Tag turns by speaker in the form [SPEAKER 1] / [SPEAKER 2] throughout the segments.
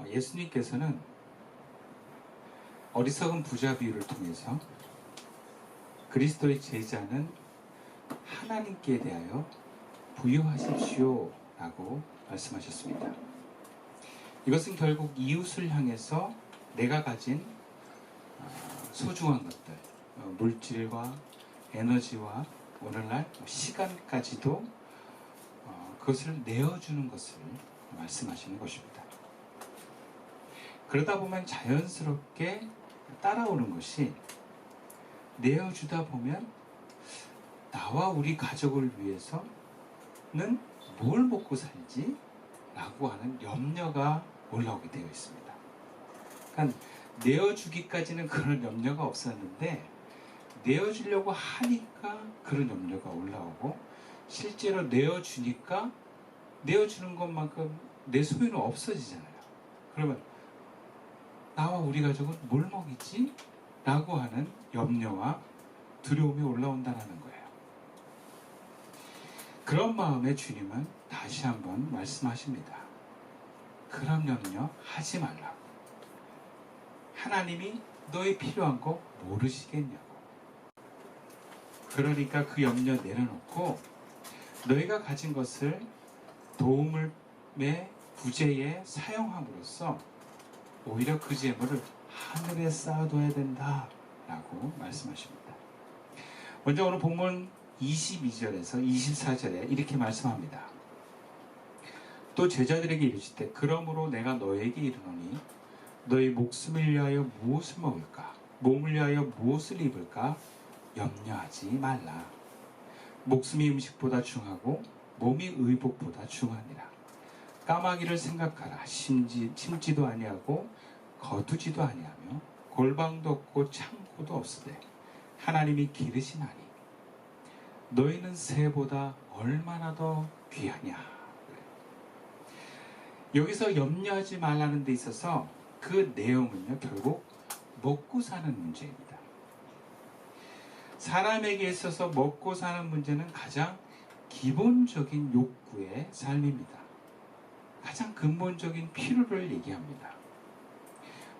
[SPEAKER 1] 어, 예수님께서는 어리석은 부자 비유를 통해서 그리스도의 제자는 하나님께 대하여 부유하십시오 라고 말씀하셨습니다. 이것은 결국 이웃을 향해서 내가 가진 어, 소중한 것들, 어, 물질과 에너지와 오늘날 시간까지도 어, 그것을 내어주는 것을 말씀하시는 것입니다. 그러다 보면 자연스럽게 따라오는 것이 내어주다 보면 나와 우리 가족을 위해서는 뭘 먹고 살지? 라고 하는 염려가 올라오게 되어 있습니다. 그러니까 내어주기까지는 그런 염려가 없었는데 내어주려고 하니까 그런 염려가 올라오고 실제로 내어주니까 내어주는 것만큼 내 소유는 없어지잖아요. 그러면 나와 우리 가족은 뭘 먹이지? 라고 하는 염려와 두려움이 올라온다는 거예요. 그런 마음에 주님은 다시 한번 말씀하십니다. 그런 염려 하지 말라고. 하나님이 너의 필요한 거 모르시겠냐고. 그러니까 그 염려 내려놓고 너희가 가진 것을 도움을 매 구제에 사용함으로써 오히려 그 재물을 하늘에 쌓아둬야 된다 라고 말씀하십니다. 먼저 오늘 본문 22절에서 24절에 이렇게 말씀합니다. 또 제자들에게 이르시되 그러므로 내가 너에게 이르노니 너희 목숨을 위하여 무엇을 먹을까 몸을 위하여 무엇을 입을까 염려하지 말라. 목숨이 음식보다 중하고 몸이 의복보다 중하니라. 까마귀를 생각하라. 심지, 심지도 아니하고 거두지도 아니하며 골방도 없고 창고도 없으되 하나님이 기르시나니 너희는 새보다 얼마나 더 귀하냐. 여기서 염려하지 말라는 데 있어서 그 내용은요, 결국 먹고 사는 문제입니다. 사람에게 있어서 먹고 사는 문제는 가장 기본적인 욕구의 삶입니다. 가장 근본적인 필요를 얘기합니다.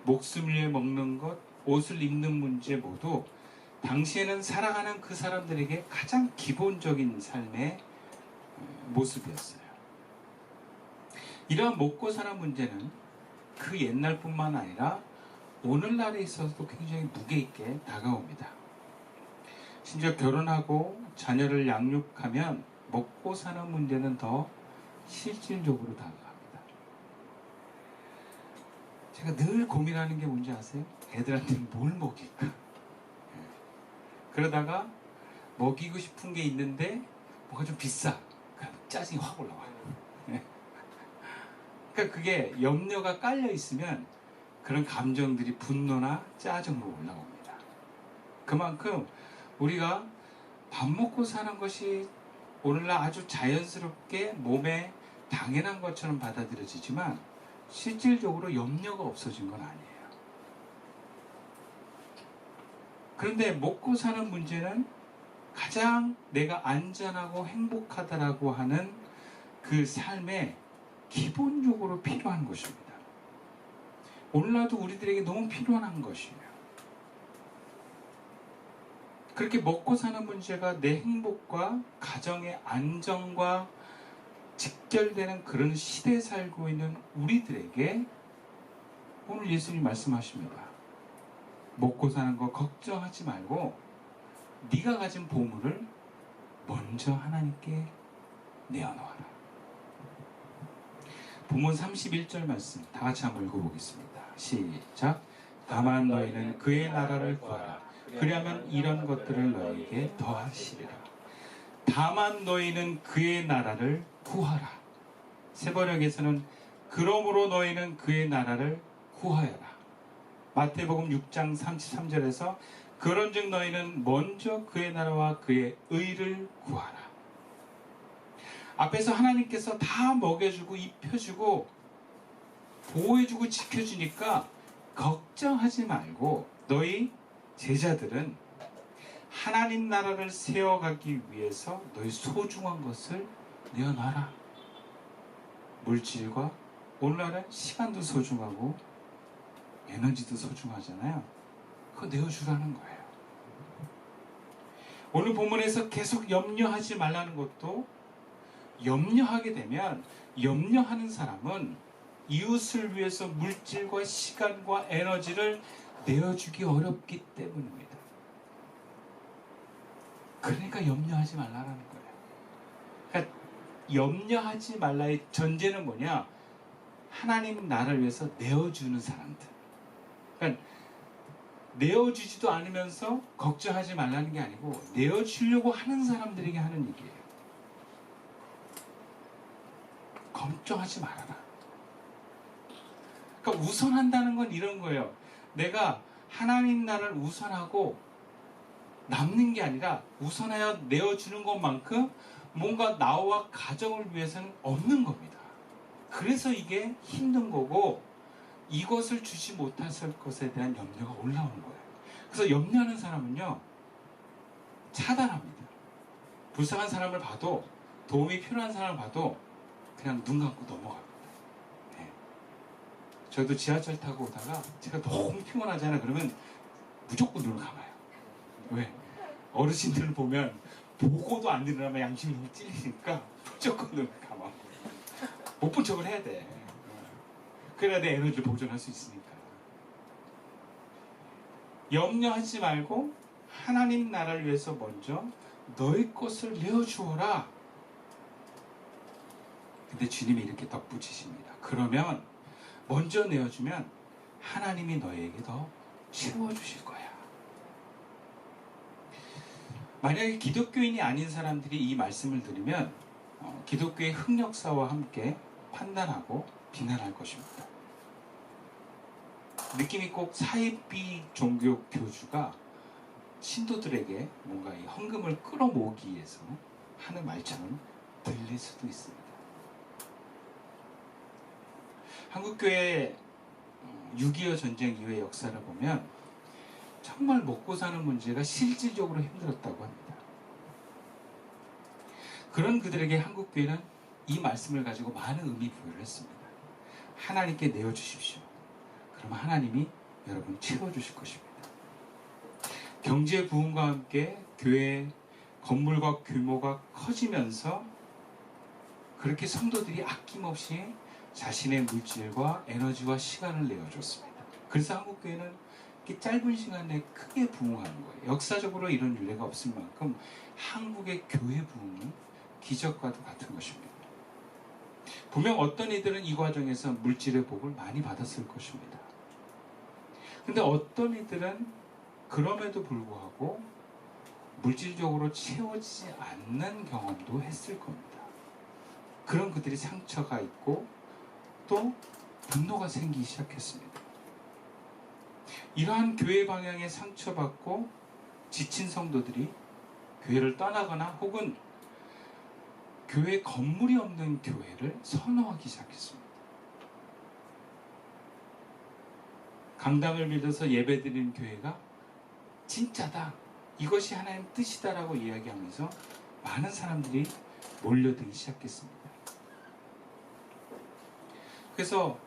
[SPEAKER 1] 목숨을 먹는 것, 옷을 입는 문제 모두 당시에는 살아가는 그 사람들에게 가장 기본적인 삶의 모습이었어요. 이러한 먹고 사는 문제는 그 옛날뿐만 아니라 오늘날에 있어서도 굉장히 무게 있게 다가옵니다. 심지어 결혼하고 자녀를 양육하면 먹고 사는 문제는 더 실질적으로 다가갑니다. 제가 늘 고민하는 게 뭔지 아세요? 애들한테 뭘 먹일까? 예. 그러다가 먹이고 싶은 게 있는데 뭐가 좀 비싸. 그럼 짜증이 확 올라와요. 예. 그러니까 그게 염려가 깔려 있으면 그런 감정들이 분노나 짜증으로 올라옵니다. 그만큼 우리가 밥 먹고 사는 것이 오늘날 아주 자연스럽게 몸에 당연한 것처럼 받아들여지지만 실질적으로 염려가 없어진 건 아니에요. 그런데 먹고 사는 문제는 가장 내가 안전하고 행복하다라고 하는 그 삶에 기본적으로 필요한 것입니다. 오늘날도 우리들에게 너무 필요한 것이에요. 그렇게 먹고 사는 문제가 내 행복과 가정의 안정과 직결되는 그런 시대에 살고 있는 우리들에게 오늘 예수님 말씀하십니다. 먹고 사는 거 걱정하지 말고 네가 가진 보물을 먼저 하나님께 내어놓아라. 본문 31절 말씀 다 같이 한번 읽어보겠습니다. 시작. 다만 너희는 그의 나라를 구하라. 그리하면 이런 것들을 너희에게 더하시리라. 다만 너희는 그의 나라를 구하라. 세번역에서는 그러므로 너희는 그의 나라를 구하여라. 마태복음 6장 33절에서 그런즉 너희는 먼저 그의 나라와 그의 의를 구하라. 앞에서 하나님께서 다 먹여주고 입혀주고 보호해주고 지켜주니까 걱정하지 말고 너희 제자들은 하나님 나라를 세워가기 위해서 너희 소중한 것을 내어놔라. 물질과 오늘날은 시간도 소중하고 에너지도 소중하잖아요. 그거 내어주라는 거예요. 오늘 본문에서 계속 염려하지 말라는 것도 염려하게 되면 염려하는 사람은 이웃을 위해서 물질과 시간과 에너지를 내어주기 어렵기 때문입니다. 그러니까 염려하지 말라는 거예요. 그러니까 염려하지 말라의 전제는 뭐냐? 하나님 나라를 위해서 내어주는 사람들. 그러니까 내어주지도 않으면서 걱정하지 말라는 게 아니고 내어주려고 하는 사람들에게 하는 얘기예요. 걱정하지 말아라. 그러니까 우선한다는 건 이런 거예요. 내가 하나님 나라를 우선하고 남는 게 아니라 우선하여 내어주는 것만큼 뭔가 나와 가정을 위해서는 없는 겁니다. 그래서 이게 힘든 거고 이것을 주지 못했을 것에 대한 염려가 올라오는 거예요. 그래서 염려하는 사람은요 차단합니다. 불쌍한 사람을 봐도 도움이 필요한 사람을 봐도 그냥 눈 감고 넘어갑니다. 네. 저도 지하철 타고 오다가 제가 너무 피곤하잖아요. 그러면 무조건 눈을 감아요. 왜? 어르신들을 보면 보고도 안 일어나면 양심이 너무 찔리니까 무조건 눈을 감아. 못 본 척을 해야 돼. 그래야 내 에너지를 보존할 수 있으니까. 염려하지 말고 하나님 나라를 위해서 먼저 너의 것을 내어주어라. 근데 주님이 이렇게 덧붙이십니다. 그러면 먼저 내어주면 하나님이 너에게 더 채워주실 거야. 만약에 기독교인이 아닌 사람들이 이 말씀을 들으면 어, 기독교의 흑역사와 함께 판단하고 비난할 것입니다. 느낌이 꼭 사이비 종교 교주가 신도들에게 뭔가 이 헌금을 끌어모으기 위해서 하는 말처럼 들릴 수도 있습니다. 한국교회 6.25 전쟁 이후의 역사를 보면 정말 먹고 사는 문제가 실질적으로 힘들었다고 합니다. 그런 그들에게 한국교회는 이 말씀을 가지고 많은 의미 부여를 했습니다. 하나님께 내어주십시오. 그러면 하나님이 여러분 채워주실 것입니다. 경제 부흥과 함께 교회 건물과 규모가 커지면서 그렇게 성도들이 아낌없이 자신의 물질과 에너지와 시간을 내어줬습니다. 그래서 한국교회는 짧은 시간에 크게 부흥하는 거예요. 역사적으로 이런 윤례가 없을 만큼 한국의 교회 부흥은 기적과도 같은 것입니다. 분명 어떤 이들은 이 과정에서 물질의 복을 많이 받았을 것입니다. 근데 어떤 이들은 그럼에도 불구하고 물질적으로 채워지지 않는 경험도 했을 겁니다. 그런 그들이 상처가 있고 또 분노가 생기기 시작했습니다. 이러한 교회 방향에 상처받고 지친 성도들이 교회를 떠나거나 혹은 교회 건물이 없는 교회를 선호하기 시작했습니다. 강당을 빌려서 예배드리는 교회가 진짜다. 이것이 하나님 뜻이다라고 이야기하면서 많은 사람들이 몰려들기 시작했습니다. 그래서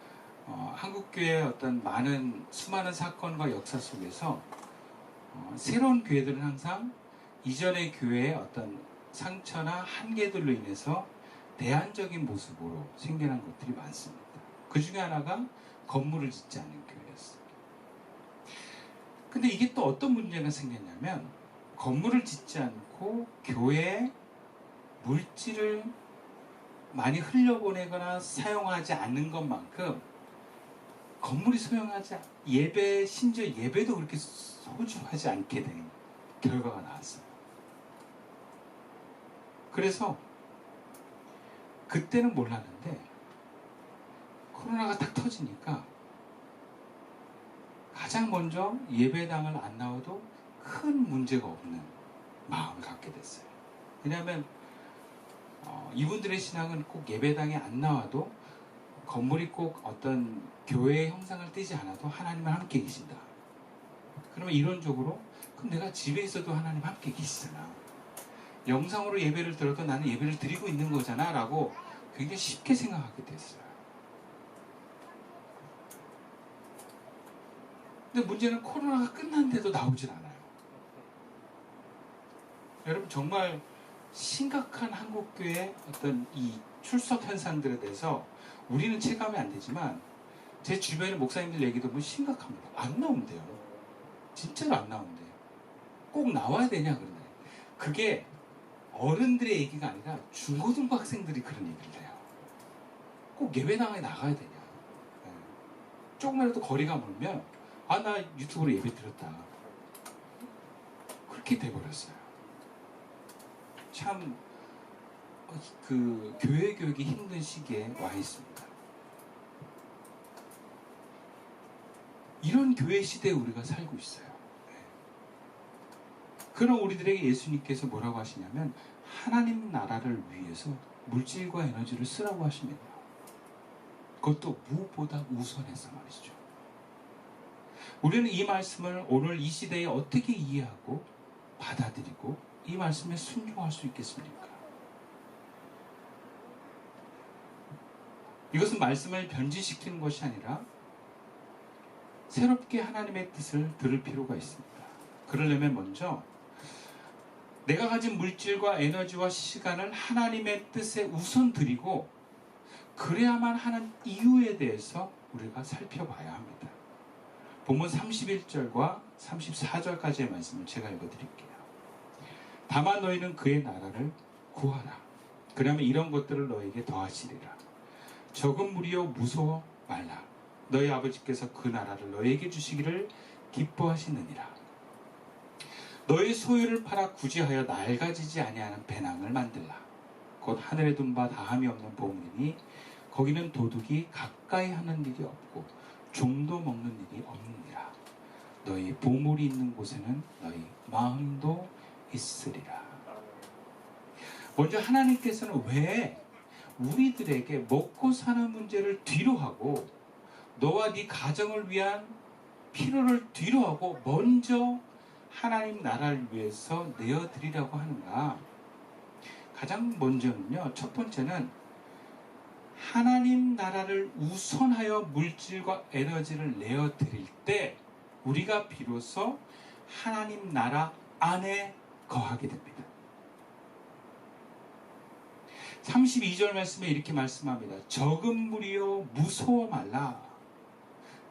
[SPEAKER 1] 어, 한국교회의 어떤 많은 수많은 사건과 역사 속에서 어, 새로운 교회들은 항상 이전의 교회의 어떤 상처나 한계들로 인해서 대안적인 모습으로 생겨난 것들이 많습니다. 그 중에 하나가 건물을 짓지 않는 교회였어요. 근데 이게 또 어떤 문제가 생겼냐면 건물을 짓지 않고 교회에 물질을 많이 흘려보내거나 사용하지 않는 것만큼 건물이 소용하지 않- 예배 심지어 예배도 그렇게 소중하지 않게 된 결과가 나왔어요. 그래서 그때는 몰랐는데 코로나가 딱 터지니까 가장 먼저 예배당을 안 나와도 큰 문제가 없는 마음을 갖게 됐어요. 왜냐하면 어, 이분들의 신앙은 꼭 예배당에 안 나와도 건물이 꼭 어떤 교회의 형상을 띠지 않아도 하나님은 함께 계신다. 그러면 이론적으로 그럼 내가 집에 있어도 하나님 함께 계시잖아. 영상으로 예배를 들어도 나는 예배를 드리고 있는 거잖아 라고 굉장히 쉽게 생각하게 됐어요. 근데 문제는 코로나가 끝난데도 나오질 않아요. 여러분 정말 심각한 한국교회 어떤 이 출석 현상들에 대해서 우리는 체감이 안 되지만 제 주변의 목사님들 얘기도 보면 심각합니다. 안 나온대요. 진짜로 안 나온대요. 꼭 나와야 되냐 그러네. 그게 어른들의 얘기가 아니라 중고등학생들이 그런 얘기를 해요. 꼭 예배당에 나가야 되냐. 네. 조금이라도 거리가 멀면 아 나 유튜브로 예배 드렸다. 그렇게 돼버렸어요. 참 그 교회 교육이 힘든 시기에 와 있습니다. 이런 교회 시대에 우리가 살고 있어요. 네. 그런 우리들에게 예수님께서 뭐라고 하시냐면 하나님 나라를 위해서 물질과 에너지를 쓰라고 하십니다. 그것도 무엇보다 우선해서 말이죠. 우리는 이 말씀을 오늘 이 시대에 어떻게 이해하고 받아들이고 이 말씀에 순종할 수 있겠습니까? 이것은 말씀을 변질시키는 것이 아니라 새롭게 하나님의 뜻을 들을 필요가 있습니다. 그러려면 먼저 내가 가진 물질과 에너지와 시간을 하나님의 뜻에 우선 드리고 그래야만 하는 이유에 대해서 우리가 살펴봐야 합니다. 본문 31절과 34절까지의 말씀을 제가 읽어드릴게요. 다만 너희는 그의 나라를 구하라. 그러면 이런 것들을 너에게 더하시리라. 적은 무리여 무서워 말라. 너희 아버지께서 그 나라를 너에게 주시기를 기뻐하시느니라. 너희 소유를 팔아 구제하여 낡아지지 아니하는 배낭을 만들라. 곧 하늘에 둔 바 다함이 없는 보물이니 거기는 도둑이 가까이 하는 일이 없고 종도 먹는 일이 없느니라. 너희 보물이 있는 곳에는 너희 마음도 있으리라. 먼저 하나님께서는 왜 우리들에게 먹고 사는 문제를 뒤로 하고 너와 네 가정을 위한 필요를 뒤로 하고 먼저 하나님 나라를 위해서 내어드리라고 하는가? 가장 먼저는요, 첫 번째는 하나님 나라를 우선하여 물질과 에너지를 내어드릴 때 우리가 비로소 하나님 나라 안에 거하게 됩니다. 32절 말씀에 이렇게 말씀합니다. 적은 무리여 무서워 말라.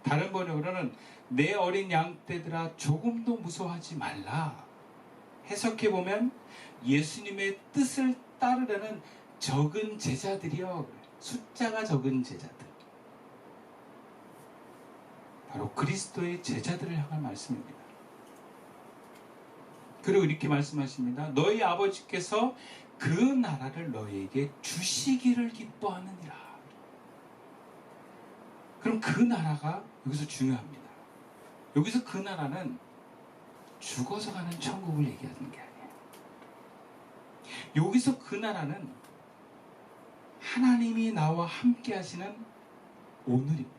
[SPEAKER 1] 다른 번역으로는 내 어린 양떼들아 조금도 무서워하지 말라. 해석해 보면 예수님의 뜻을 따르려는 적은 제자들이여 숫자가 적은 제자들. 바로 그리스도의 제자들을 향한 말씀입니다. 그리고 이렇게 말씀하십니다. 너희 아버지께서 그 나라를 너희에게 주시기를 기뻐하느니라. 그럼 그 나라가 여기서 중요합니다. 여기서 그 나라는 죽어서 가는 천국을 얘기하는 게 아니에요. 여기서 그 나라는 하나님이 나와 함께 하시는 오늘입니다.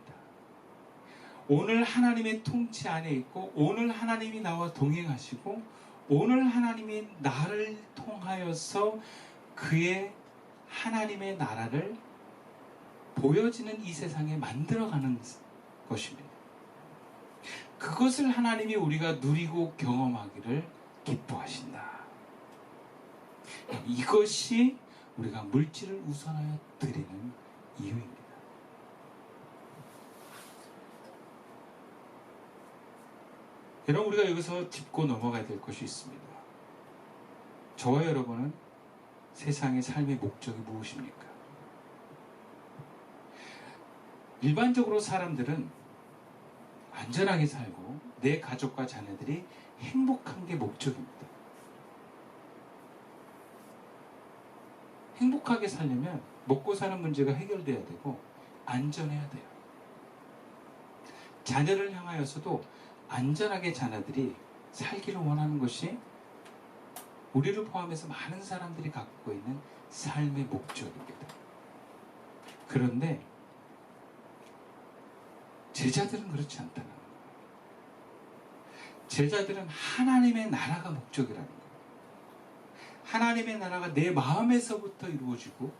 [SPEAKER 1] 오늘 하나님의 통치 안에 있고 오늘 하나님이 나와 동행하시고 오늘 하나님이 나를 통하여서 그의 하나님의 나라를 보여지는 이 세상에 만들어가는 것입니다. 그것을 하나님이 우리가 누리고 경험하기를 기뻐하신다. 이것이 우리가 물질을 우선하여 드리는 이유입니다. 여러분 우리가 여기서 짚고 넘어가야 될 것이 있습니다. 저와 여러분은 세상의 삶의 목적이 무엇입니까? 일반적으로 사람들은 안전하게 살고 내 가족과 자녀들이 행복한 게 목적입니다. 행복하게 살려면 먹고 사는 문제가 해결돼야 되고 안전해야 돼요. 자녀를 향하여서도 안전하게 자녀들이 살기를 원하는 것이 우리를 포함해서 많은 사람들이 갖고 있는 삶의 목적입니다. 그런데 제자들은 그렇지 않다는 거예요. 제자들은 하나님의 나라가 목적이라는 거예요. 하나님의 나라가 내 마음에서부터 이루어지고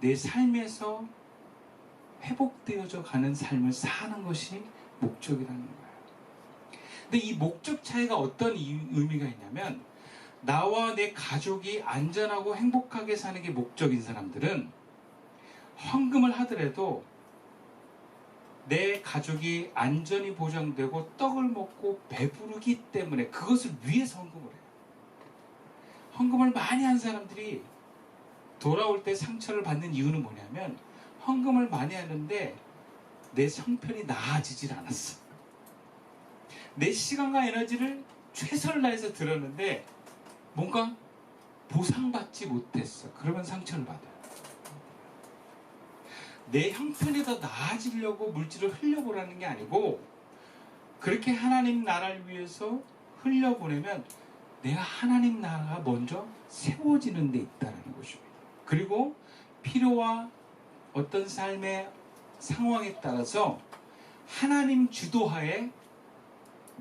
[SPEAKER 1] 내 삶에서 회복되어져 가는 삶을 사는 것이 목적이라는 거예요. 근데 이 목적 차이가 어떤 이- 의미가 있냐면 나와 내 가족이 안전하고 행복하게 사는 게 목적인 사람들은 헌금을 하더라도 내 가족이 안전이 보장되고 떡을 먹고 배부르기 때문에 그것을 위해서 헌금을 해요. 헌금을 많이 한 사람들이 돌아올 때 상처를 받는 이유는 뭐냐면 헌금을 많이 하는데 내 성편이 나아지질 않았어. 내 시간과 에너지를 최선을 다해서 들었는데 뭔가 보상받지 못했어. 그러면 상처를 받아요. 내 형편이 더 나아지려고 물질을 흘려보라는 게 아니고 그렇게 하나님 나라를 위해서 흘려보내면 내가 하나님 나라가 먼저 세워지는 데 있다는 것입니다. 그리고 필요와 어떤 삶의 상황에 따라서 하나님 주도하에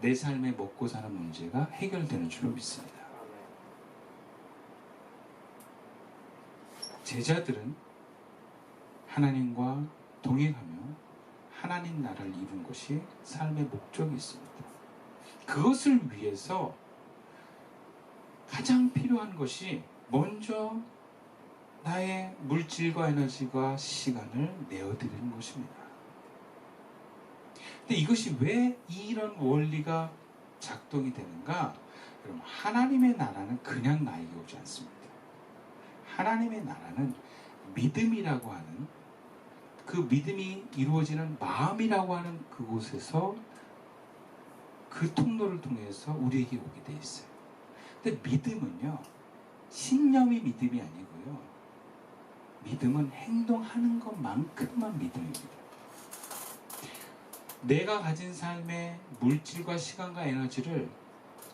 [SPEAKER 1] 내 삶에 먹고 사는 문제가 해결되는 줄로 믿습니다. 제자들은 하나님과 동행하며 하나님 나라를 이룬 것이 삶의 목적이 있습니다. 그것을 위해서 가장 필요한 것이 먼저 나의 물질과 에너지와 시간을 내어드리는 것입니다. 근데 이것이 왜 이런 원리가 작동이 되는가? 여러분, 하나님의 나라는 그냥 나에게 오지 않습니다. 하나님의 나라는 믿음이라고 하는 그 믿음이 이루어지는 마음이라고 하는 그곳에서 그 통로를 통해서 우리에게 오게 돼 있어요. 근데 믿음은요, 신념이 믿음이 아니고요. 믿음은 행동하는 것만큼만 믿음입니다. 내가 가진 삶의 물질과 시간과 에너지를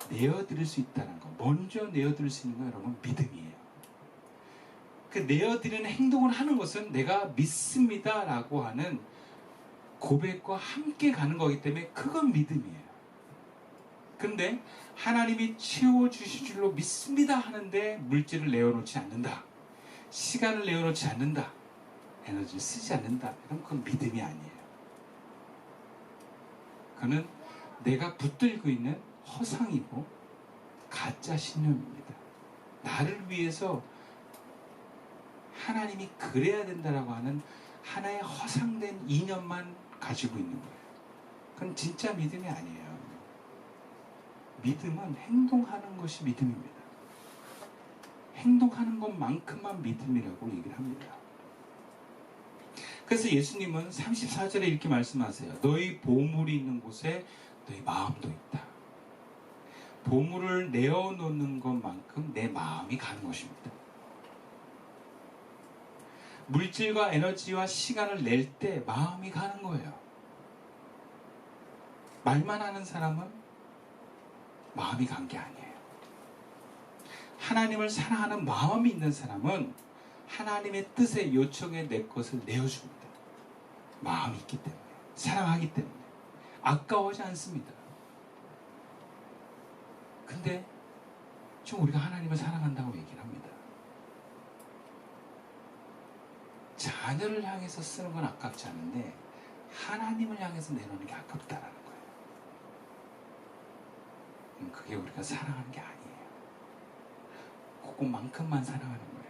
[SPEAKER 1] 내어드릴 수 있다는 것, 먼저 내어드릴 수 있는 건 여러분 믿음이에요. 그 내어드리는 행동을 하는 것은 내가 믿습니다라고 하는 고백과 함께 가는 거기 때문에 그건 믿음이에요. 근데 하나님이 채워주실 줄로 믿습니다 하는데 물질을 내어놓지 않는다. 시간을 내어놓지 않는다. 에너지를 쓰지 않는다. 그럼 그건 믿음이 아니에요. 그는 내가 붙들고 있는 허상이고 가짜 신념입니다. 나를 위해서 하나님이 그래야 된다라고 하는 하나의 허상된 이념만 가지고 있는 거예요. 그건 진짜 믿음이 아니에요. 믿음은 행동하는 것이 믿음입니다. 행동하는 것만큼만 믿음이라고 얘기를 합니다. 그래서 예수님은 34절에 이렇게 말씀하세요. 너희 보물이 있는 곳에 너희 마음도 있다. 보물을 내어놓는 것만큼 내 마음이 가는 것입니다. 물질과 에너지와 시간을 낼 때 마음이 가는 거예요. 말만 하는 사람은 마음이 간 게 아니에요. 하나님을 사랑하는 마음이 있는 사람은 하나님의 뜻에 요청에 내 것을 내어줍니다. 마음이 있기 때문에. 사랑하기 때문에. 아까워하지 않습니다. 근데 지금 우리가 하나님을 사랑한다고 얘기를 합니다. 자녀를 향해서 쓰는 건 아깝지 않은데 하나님을 향해서 내놓는 게 아깝다라는 거예요. 음, 그게 우리가 사랑하는 게 아니에요. 그것만큼만 사랑하는 거예요.